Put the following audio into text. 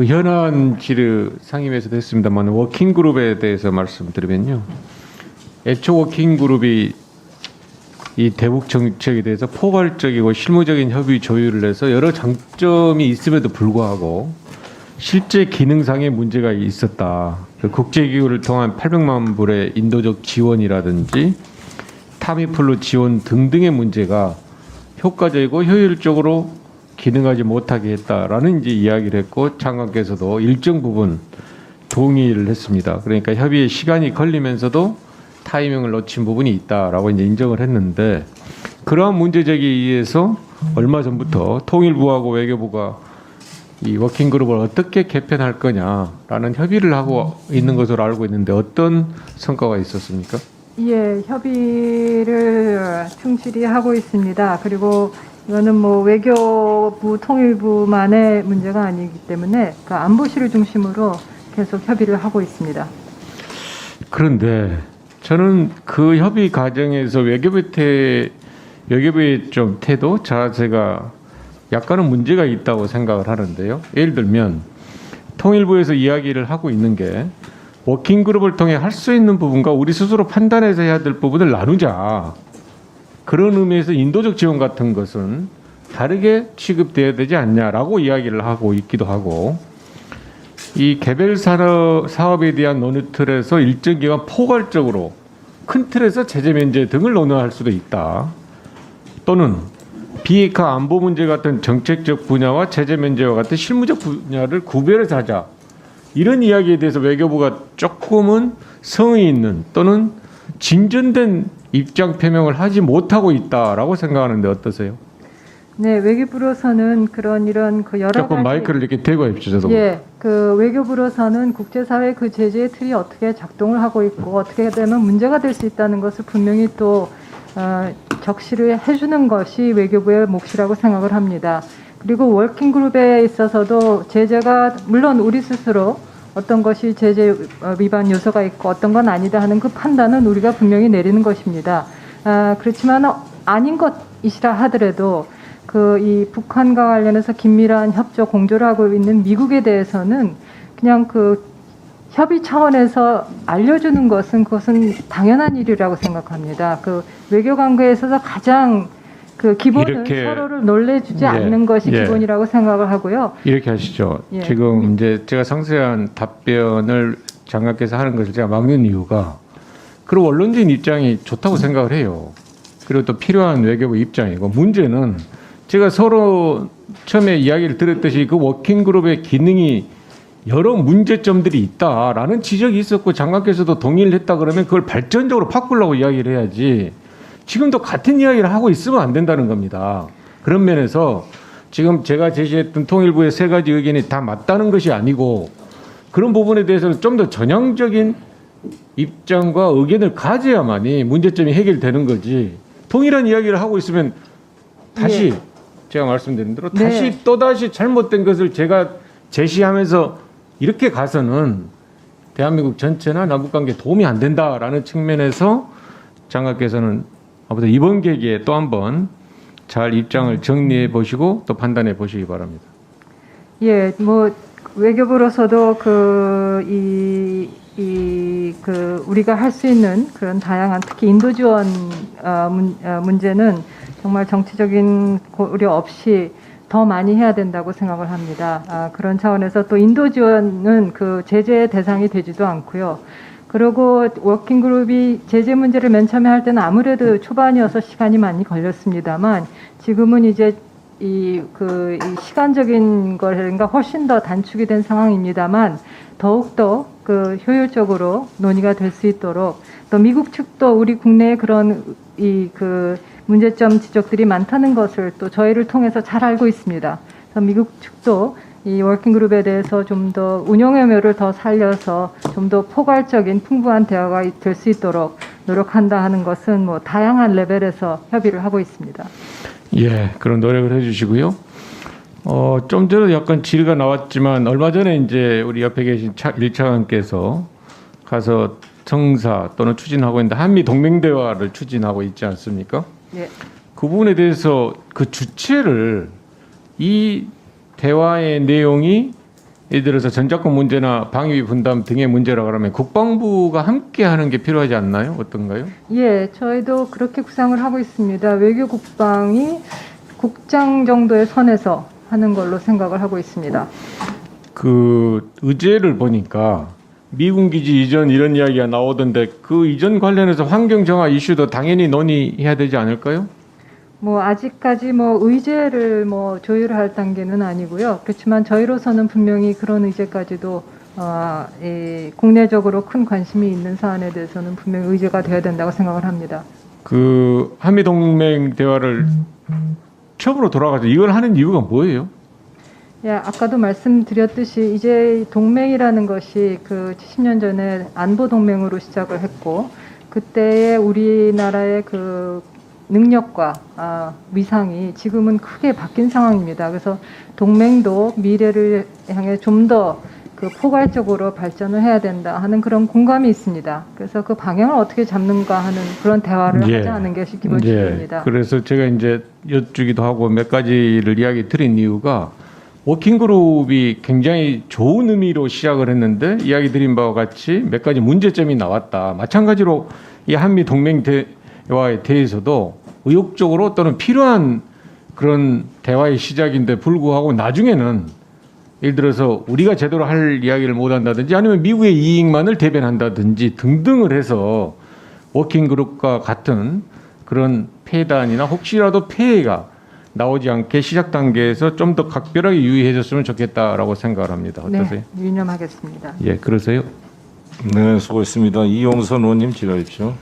그 현안 질의 상임에서도 했습니다만 워킹 그룹에 대해서 말씀드리면요. 애초 워킹 그룹이 이 대북 정책에 대해서 포괄적이고 실무적인 협의 조율을 해서 여러 장점이 있음에도 불구하고 실제 기능상의 문제가 있었다. 그 국제기구를 통한 800만 불의 인도적 지원이라든지 타미플루 지원 등등의 문제가 효과적이고 효율적으로 기능하지 못하게 했다라는 이제 이야기를 했고 장관께서도 일정 부분 동의를 했습니다. 그러니까 협의에 시간이 걸리면서도 타이밍을 놓친 부분이 있다라고 이제 인정을 했는데 그러한 문제 제기에 의해서 얼마 전부터 통일부하고 외교부가 이 워킹 그룹을 어떻게 개편할 거냐라는 협의를 하고 있는 것으로 알고 있는데 어떤 성과가 있었습니까? 예, 협의를 충실히 하고 있습니다. 그리고 이거는 뭐 외교부 통일부만의 문제가 아니기 때문에 그 안보실을 중심으로 계속 협의를 하고 있습니다. 그런데 저는 그 협의 과정에서 외교부 태 외교부의 좀 태도 자세가 약간은 문제가 있다고 생각을 하는데요. 예를 들면 통일부에서 이야기를 하고 있는 게 워킹 그룹을 통해 할 수 있는 부분과 우리 스스로 판단해서 해야 될 부분을 나누자. 그런 의미에서 인도적 지원 같은 것은 다르게 취급돼야 되지 않냐라고 이야기를 하고 있기도 하고 이 개별 사업에 대한 논의 틀에서 일정 기간 포괄적으로 큰 틀에서 제재 면제 등을 논의할 수도 있다. 또는 비핵화 안보 문제 같은 정책적 분야와 제재 면제와 같은 실무적 분야를 구별해서 하자. 이런 이야기에 대해서 외교부가 조금은 성의 있는 또는 진전된 입장 표명을 하지 못하고 있다라고 생각하는데 어떠세요? 네, 외교부로서는 그런 이런 그 여러 조금 가지 마이크를 이렇게 대고. 저도. 예, 그 외교부로서는 국제사회 그 제재의 틀이 어떻게 작동을 하고 있고 어떻게 되면 문제가 될 수 있다는 것을 분명히 또 어, 적시를 해주는 것이 외교부의 몫이라고 생각을 합니다. 그리고 워킹그룹에 있어서도 제재가 물론 우리 스스로 어떤 것이 제재 어, 위반 요소가 있고 어떤 건 아니다 하는 그 판단은 우리가 분명히 내리는 것입니다. 아, 그렇지만 어, 아닌 것이라 하더라도 그 이 북한과 관련해서 긴밀한 협조 공조를 하고 있는 미국에 대해서는 그냥 그 협의 차원에서 알려주는 것은 그것은 당연한 일이라고 생각합니다. 그 외교 관계에 있어서 가장 그 기본은 서로를 놀래주지 예, 않는 것이 예. 기본이라고 생각을 하고요. 이렇게 하시죠. 예. 지금 이제 제가 상세한 답변을 장관께서 하는 것을 제가 막는 이유가 그리고 언론진 입장이 좋다고 생각을 해요. 그리고 또 필요한 외교부 입장이고 문제는 제가 서로 처음에 이야기를 드렸듯이 그 워킹 그룹의 기능이 여러 문제점들이 있다라는 지적이 있었고 장관께서도 동의를 했다 그러면 그걸 발전적으로 바꾸려고 이야기를 해야지 지금도 같은 이야기를 하고 있으면 안 된다는 겁니다. 그런 면에서 지금 제가 제시했던 통일부의 세 가지 의견이 다 맞다는 것이 아니고 그런 부분에 대해서는 좀 더 전향적인 입장과 의견을 가져야만이 문제점이 해결되는 거지 동일한 이야기를 하고 있으면 다시 제가 말씀드린 대로 네. 다시 또 다시 잘못된 것을 제가 제시하면서 이렇게 가서는 대한민국 전체나 남북 관계에 도움이 안 된다라는 측면에서 장관께서는 아무튼 이번 계기에 또 한 번 잘 입장을 정리해 보시고 또 판단해 보시기 바랍니다. 예, 뭐 외교부로서도 그이이그 우리가 할 수 있는 그런 다양한 특히 인도 지원 어, 문, 어, 문제는 정말 정치적인 고려 없이 더 많이 해야 된다고 생각을 합니다. 아, 그런 차원에서 또 인도 지원은 그 제재 대상이 되지도 않고요. 그리고 워킹 그룹이 제재 문제를 맨 처음에 할 때는 아무래도 초반이어서 시간이 많이 걸렸습니다만 지금은 이제 이그 시간적인 거가 훨씬 더 단축이 된 상황입니다만 더욱더 그 효율적으로 논의가 될 수 있도록 또 미국 측도 우리 국내에 그런 이 그 문제점 지적들이 많다는 것을 또 저희를 통해서 잘 알고 있습니다. 그래서 미국 측도 이 워킹 그룹에 대해서 좀 더 운영의 묘를 더 살려서 좀 더 포괄적인 풍부한 대화가 될 수 있도록 노력한다 하는 것은 뭐 다양한 레벨에서 협의를 하고 있습니다. 예, 그런 노력을 해주시고요. 어, 좀 전에 약간 질의가 나왔지만 얼마 전에 이제 우리 옆에 계신 차, 일차관께서 가서 청사 또는 추진하고 있는데 한미 동맹 대화를 추진하고 있지 않습니까? 예. 그 부분에 대해서 그 주체를 이 대화의 내용이 예를 들어서 전작권 문제나 방위비 분담 등의 문제라 그러면 국방부가 함께 하는 게 필요하지 않나요? 어떤가요? 예, 저희도 그렇게 구상을 하고 있습니다. 외교 국방이 국장 정도의 선에서 하는 걸로 생각을 하고 있습니다. 그 의제를 보니까 미군 기지 이전 이런 이야기가 나오던데 그 이전 관련해서 환경 정화 이슈도 당연히 논의해야 되지 않을까요? 뭐 아직까지 뭐 의제를 뭐 조율할 단계는 아니고요. 그렇지만 저희로서는 분명히 그런 의제까지도 어, 이 국내적으로 큰 관심이 있는 사안에 대해서는 분명히 의제가 되어야 된다고 생각을 합니다. 그 한미 동맹 대화를 처음으로 돌아가서 이걸 하는 이유가 뭐예요? 예, 아까도 말씀드렸듯이 이제 동맹이라는 것이 그 70년 전에 안보 동맹으로 시작을 했고 그때의 우리나라의 그 능력과 아, 위상이 지금은 크게 바뀐 상황입니다. 그래서 동맹도 미래를 향해 좀 더 그 포괄적으로 발전을 해야 된다 하는 그런 공감이 있습니다. 그래서 그 방향을 어떻게 잡는가 하는 그런 대화를 예. 하자는 것이 기본 예. 그래서 제가 이제 여쭈기도 하고 몇 가지를 이야기 드린 이유가 워킹그룹이 굉장히 좋은 의미로 시작을 했는데 이야기 드린 바와 같이 몇 가지 문제점이 나왔다. 마찬가지로 이 한미 동맹 대화에 대해서도 의욕적으로 또는 필요한 그런 대화의 시작인데 불구하고 나중에는 예를 들어서 우리가 제대로 할 이야기를 못 한다든지 아니면 미국의 이익만을 대변한다든지 등등을 해서 워킹그룹과 같은 그런 폐단이나 혹시라도 폐해가 나오지 않게 시작 단계에서 좀 더 각별하게 유의해줬으면 좋겠다라고 생각을 합니다. 어떠세요? 네, 유념하겠습니다. 예, 그러세요? 네, 수고했습니다. 이용선 의원님 질의하십시오.